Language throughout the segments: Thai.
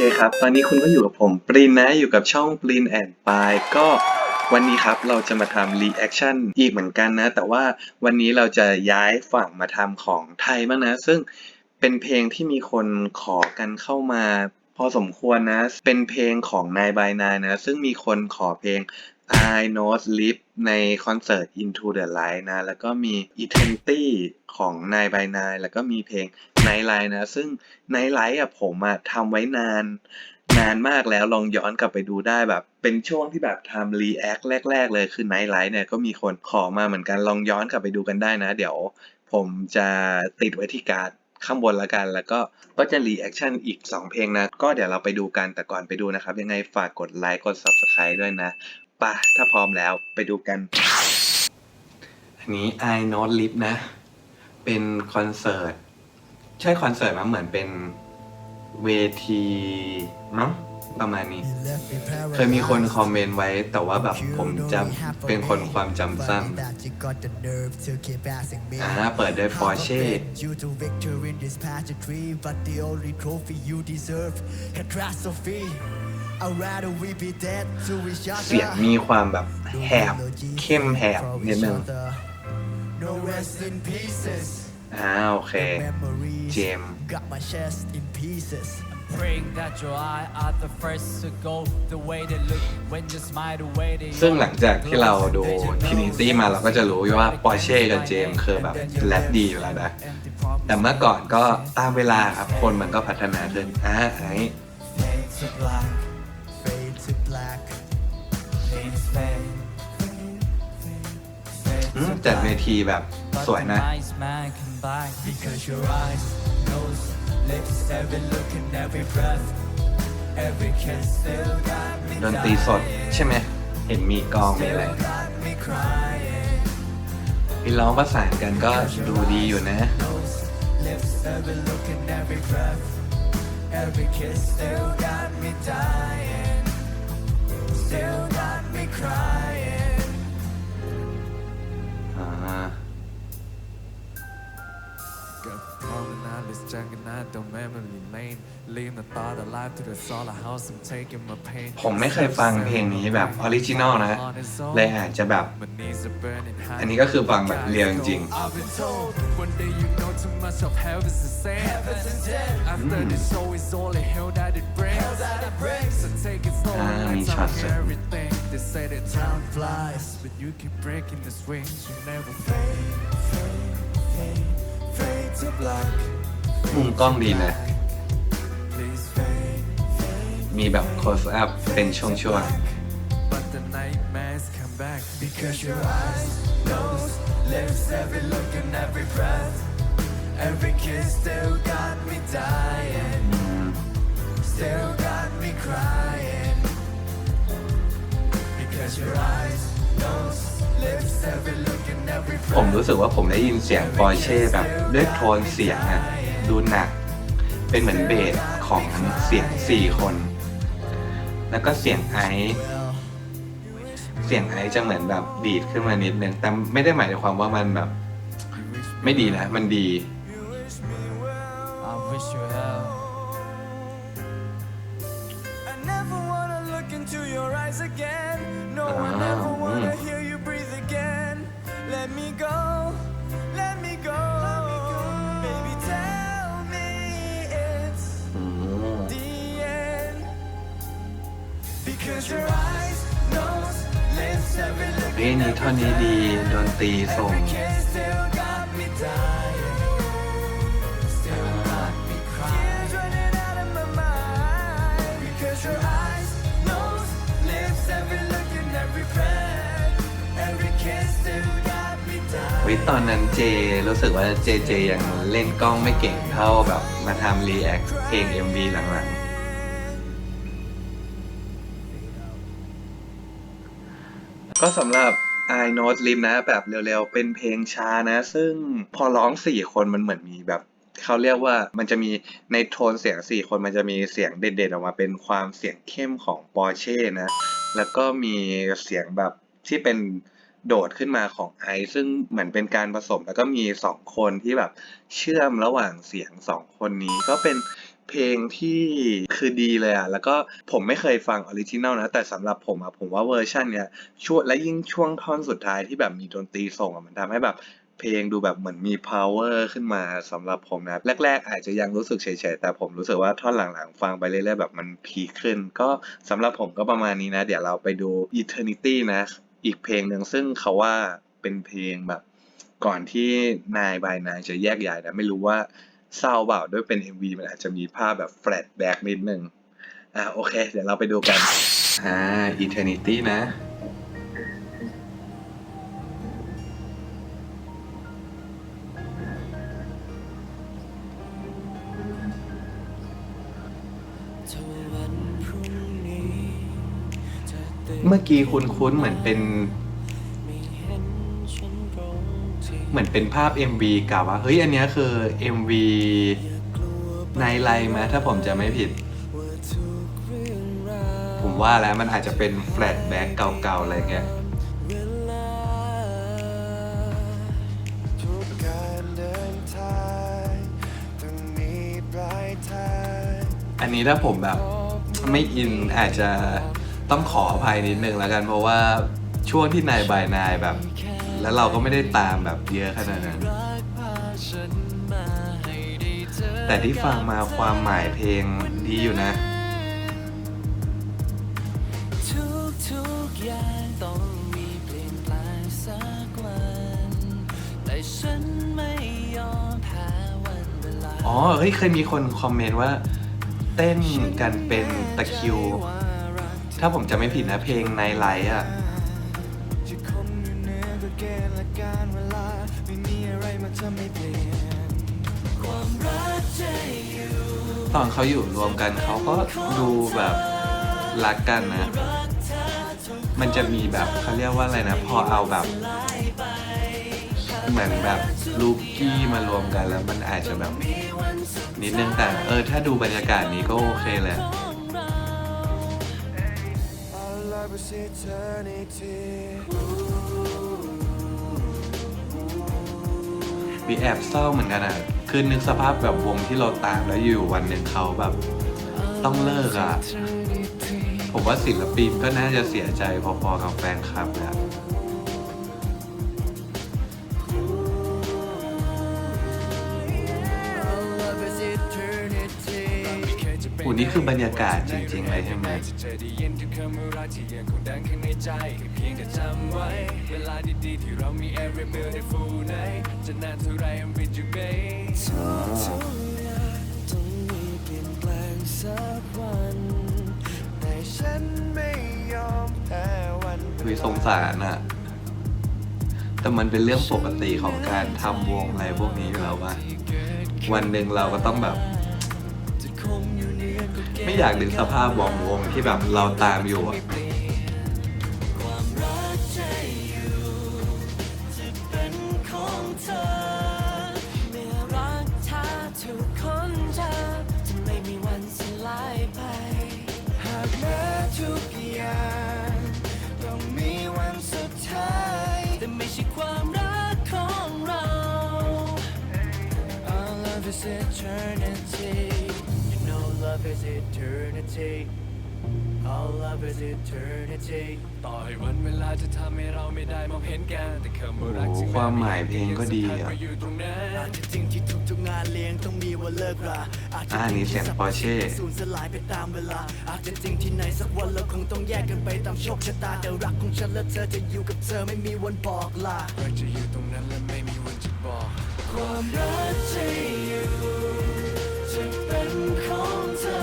เคครับ ตอนนี้คุณก็อยู่กับผมปรินนะ อยู่กับช่องปรินแอนปายก็วันนี้ครับเราจะมาทำรีแอคชั่นอีกเหมือนกันนะ แต่ว่าวันนี้เราจะย้ายฝั่งมาทำของไทยบ้างนะ ซึ่งเป็นเพลงที่มีคนขอกันเข้ามาพอสมควรนะ เป็นเพลงของนายบายนายนะ ซึ่งมีคนขอเพลง I Know Live ในคอนเสิร์ต Into the Light นะ แล้วก็มี Eternity ของนายบายนายแล้วก็มีเพลง Night Light นะ ซึ่ง Night Light อะผมอะทำไว้นานนานมากแล้วลองย้อนกลับไปดูได้แบบ เป็นช่วงที่แบบทำ React แรก ๆ เลยคือ Night Light เนี่ยก็มีคนขอมาเหมือนกันลองย้อนกลับไปดูกันได้นะ เดี๋ยวผมจะติดไว้ที่การ์ดข้างบนละกัน แล้วก็ก็จะ reaction อีก 2 เพลงนะ ก็เดี๋ยวเราไปดูกันแต่ก่อนไปดูนะครับ ยังไงฝากกดไลค์กด subscribe ด้วยนะ ป่ะถ้าพร้อมแล้วไปดูกัน อันนี้ I Not Live นะ เป็นคอนเสิร์ต ใช่คอนเสิร์ตมั้ยเหมือนเป็นเวทีมั้งประมาณนี้ เคยมีคนคอมเมนต์ไว้แต่ว่าแบบผมจำเป็นคนความจำสั้นอ่าเปิดด้วย Porsche เสียงมีความแบบแหบเข้มแหบนิดนึงอ่าโอเค เจมส์ Got my chest in pieces Praying that your eye are the first to go the way they look when you smile the way they ซึ่งหลังจากที่เราดู Trinity มาเราก็จะรู้ว่าปอร์เช่กับเจมส์คือแบบแรปดีอยู่แล้วนะ แต่เมื่อก่อนก็ตามเวลาครับ คนมันก็พัฒนาขึ้นอ่าไอ้ อืมจัดเวทีแบบสวยนะ Nice man come back Because your eyes, nose, lips Every look and every breath Every kiss still got me ดนตรีสดใช่ไหม เห็นมีกลองมีอะไร got me crying พี่ร้องประสานกันก็ดูดีอยู่นะ Nose, lips Every look and every breath Every kiss still got me dying Still juggernaut, don't memory lane. Leaving the thought alive to the soul of house, I'm taking my pain. ผมไม่เคยฟังเพลงนี้แบบออริจินอลนะ เลยอาจจะแบบ My knees are burning hot. อันนี้ก็คือฟังแบบเรียวจริง I've been told one day you know too much of heaven's the same. After this show is only hell that it brings. So take it slow, Ah, like mi time chance. everything. They say that time flies, but you keep breaking the swings, you never fade, fade, fade, fade to black. ๆมุมกล้องดีนะ Please fade, fade. มีแบบ close up เป็นช่วง But the nightmares come back Because your eyes, nose, lips, every look and every breath Every kiss still got me dying Still got me crying Because your eyes, nose, lips, every look and every ๆผม breath รู้สึกว่าผมได้ยินเสียงปอร์เช่แบบด้วยโทนเสียงอะ ดูหนัก เป็นเหมือนเบสของเสียงสี่คน แล้วก็เสียงไอซ์เสียงไอซ์จะเหมือนแบบดีดขึ้นมานิดนึง แต่ไม่ได้หมายความว่ามันแบบ ไม่ดีนะ มันดี I wish you hell I never wanna look into your eyes again. No, I Ah, never เอ้นี้ท่อนนี้ดีดนตรีส่งวิตอนนั้นเจรู้สึกว่าเจเจยังเล่นกล้องไม่เก่งเท่าแบบมาทำรีแอคเพลง MV หลังๆ ก็สำหรับ I Not Lim นะ แบบเร็วๆ เป็นเพลงช้านะ ซึ่งพอร้องสี่คนมันเหมือนมีแบบเขาเรียกว่ามันจะมีในโทนเสียงสี่คนมันจะมีเสียงเด่นๆออกมาเป็นความเสียงเข้มของปอร์เช่นะ แล้วก็มีเสียงแบบที่เป็นโดดขึ้นมาของไอซ์ซึ่งเหมือนเป็นการผสมแล้วก็มีสองคนที่แบบเชื่อมระหว่างเสียงสองคนนี้ก็เป็น เพลงที่คือดีเลยอะ แล้วก็ผมไม่เคยฟังออริจินัลนะ แต่สำหรับผมอะ ผมว่าเวอร์ชันเนี้ยช่วงและยิ่งช่วงท่อนสุดท้ายที่แบบมีดนตรีส่งอะ มันทำให้แบบเพลงดูแบบเหมือนมี power ขึ้นมาสำหรับผมนะ แรก ๆ อาจจะยังรู้สึกเฉยๆ แต่ผมรู้สึกว่าท่อนหลังๆ ฟังไปเรื่อยๆ แบบมันพีขึ้น ก็สำหรับผมก็ประมาณนี้นะ เดี๋ยวเราไปดู eternity นะ อีกเพลงหนึ่งซึ่งเขาว่าเป็นเพลงแบบก่อนที่นายบายนายจะแยกย้ายนะ ไม่รู้ว่า เศร้าเปล่าด้วยเป็น MV มันอาจจะมีภาพแบบแฟลชแบ็กนิดนึง อะโอเค เดี๋ยวเราไปดูกัน อ่า eternity นะ เมื่อกี้คุ้นๆเหมือนเป็น เหมือนเป็นภาพ MV กับว่าเฮ้ยอันเนี้ยคือ MV ในไลน์ไหมถ้าผมจะไม่ผิด ผมว่าแล้วมันอาจจะเป็นแฟลชแบ็กเก่าๆ อะไรเงี้ยอันนี้ถ้าผมแบบไม่อินอาจจะต้องขออภัยนิดนึงแล้วกันเพราะว่าช่วงที่นายบายนายแบบ แล้วเราก็ไม่ได้ตามแบบเยอะขนาดนั้น แต่ที่ฟังมาความหมายเพลงดีอยู่นะทุกทุกๆอย่างต้องมีเปลี่ยนแปลงสักวัน แต่ฉันไม่ยอมแพ้วันเวลาอ๋อ เฮ้ย เคยมีคนคอมเมนต์ว่า เต้นกันเป็นตะคริว ถ้าผมจะไม่ผิดนะเพลงในไลท์อะจะ ตอนเขาอยู่รวมกันเขาก็ดูแบบรักกันนะ มันจะมีแบบเขาเรียกว่าอะไรนะ พอเอาแบบ เหมือนแบบลูกี้มารวมกันแล้วมันอาจจะแบบนิดนึงแต่เออถ้าดูบรรยากาศนี้ก็โอเคเลย Our love มีแอบเศร้าเหมือนกันอะคือนึกสภาพแบบวงที่เราตามแล้วอยู่วันหนึ่งเขาแบบต้องเลิกอะ ผมว่าศิลปินก็น่าจะเสียใจพอๆกับแฟนคลับแหละ อูนี่คือบรรยากาศจริงๆเลยใช่ไหมจะเจอได้ยินทุกคำว่ารักที่ยังคงดังข้างในใจแค่เพียงแต่จำไว้เวลาดีๆที่เรามี every beautiful night จะนานเท่าไร I'm with you babe ทุกอย่างต้องมีเปลี่ยนแปลงสักวันแต่ฉันไม่ยอมแพ้วันเวลาคือสงสารอะแต่มันเป็นเรื่องปกติของการทำวงอะไรพวกนี้อยู่แล้วว่า วันหนึ่งเราก็ต้องแบบ ไม่อยากดึงสภาพวงวงที่แบบเราตามอยู่อะ is eternity Our love is eternity ต่อให้วันเวลาจะทำให้เราไม่ได้มองเห็นกันแต่คำว่ารักโอ้โหจึงความหมายเพลงก็ดีอะมาอยู่ตรงนั้นอาจจะจริงที่ทุกๆงานเลี้ยงต้องมีวันเลิกราอาจจะอ่านี่เสียง Porsche สูญสลายไปตามเวลา อาจจะจริงที่ไหนสักวันเราคงต้องแยกกันไปตามโชคชะตาแต่รักของฉันและเธอจะอยู่กับเธอไม่มีวันบอกลาเราจะอยู่ตรงนั้นและไม่มีวันจะบอก ความรักจะอยู่จะเป็น ของเธอ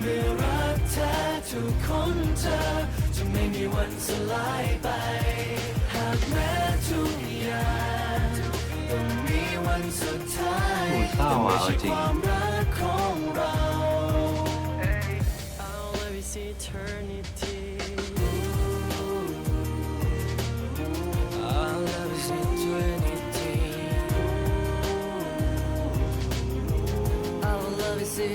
เมื่อรักแท้ทุกคนเธอ จะไม่มีวันสลายไป หากแม้ทุกอย่างต้องมีวันสุดท้ายโอ้เศร้าอะเอาจริงความรักของเรา Our love is eternity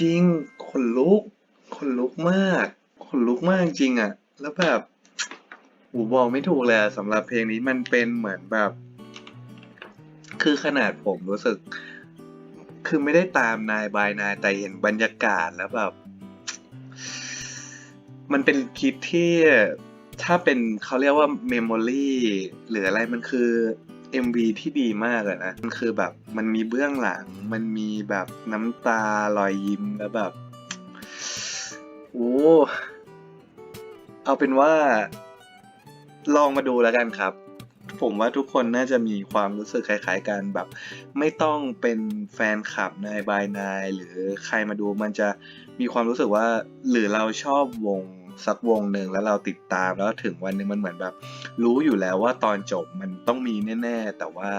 จริงขนลุกขนลุกมากขนลุกมากจริงอะแล้วแบบหูบอกไม่ถูกเลยสำหรับเพลงนี้มันเป็นเหมือนแบบ คือขนาดผมรู้สึก คือไม่ได้ตามนายบายนายแต่เห็นบรรยากาศแล้วแบบ มันเป็นคลิปที่ถ้าเป็นเขาเรียกว่าเมมโมรีหรืออะไรมันคือ MV ที่ดีมากอะนะ มันคือแบบมันมีเบื้องหลัง มันมีแบบน้ำตารอยยิ้มแล้วแบบโอ้เอาเป็นว่า ลองมาดูแล้วกันครับ ผมว่าทุกคนน่าจะมีความรู้สึกคล้ายๆกันแบบ ไม่ต้องเป็นแฟนคลับนายบายนายหรือใครมาดูมันจะมีความรู้สึกว่า หรือเราชอบวง สักวงหนึ่งแล้วเราติดตามแล้วถึงวันหนึ่งมันเหมือนแบบ รู้อยู่แล้วว่าตอนจบมันต้องมีแน่ ๆ แต่ว่า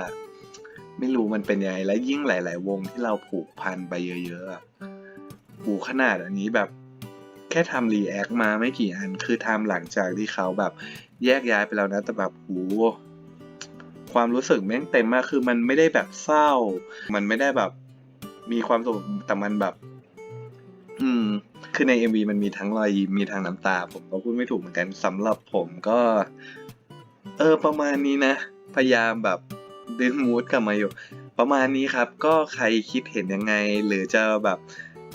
ไม่รู้มันเป็นยังไงและยิ่งหลาย ๆ วงที่เราผูกพันไปเยอะๆอะหูขนาดอันนี้แบบแค่ทำรีแอคมาไม่กี่อัน คือทำหลังจากที่เขาแบบแยกย้ายไปแล้วนะแต่แบบโหความรู้สึกแม่งเต็มมากคือมันไม่ได้แบบเศร้า มันไม่ได้แบบมีความสุขแต่มันแบบ อืม คือใน MV มันมีทั้งรอยยิ้มมีทั้งน้ำตา ผมก็พูดไม่ถูกเหมือนกันสำหรับผมก็ เออ ประมาณนี้นะ พยายามแบบดึงมูดกลับมาอยู่ ประมาณนี้ครับ ก็ใครคิดเห็นยังไง หรือจะแบบ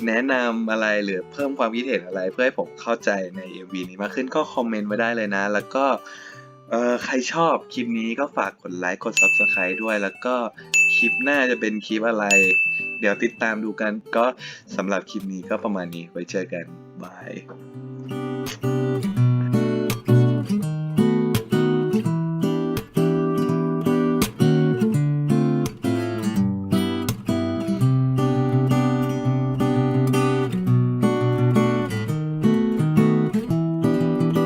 แนะนำอะไรหรือเพิ่มความคิดเห็นอะไร เพื่อให้ผมเข้าใจใน MV นี้มากขึ้นก็คอมเมนต์ไว้ได้เลยนะ แล้วก็เออใครชอบคลิปนี้ก็ฝากกดไลค์กด Subscribe ด้วยแล้วก็ ลิปหน้าจะเป็นคลิปอะไร เดี๋ยวติดตามดูกัน ก็สำหรับคลิปนี้ก็ประมาณนี้ไว้เจอกันบาย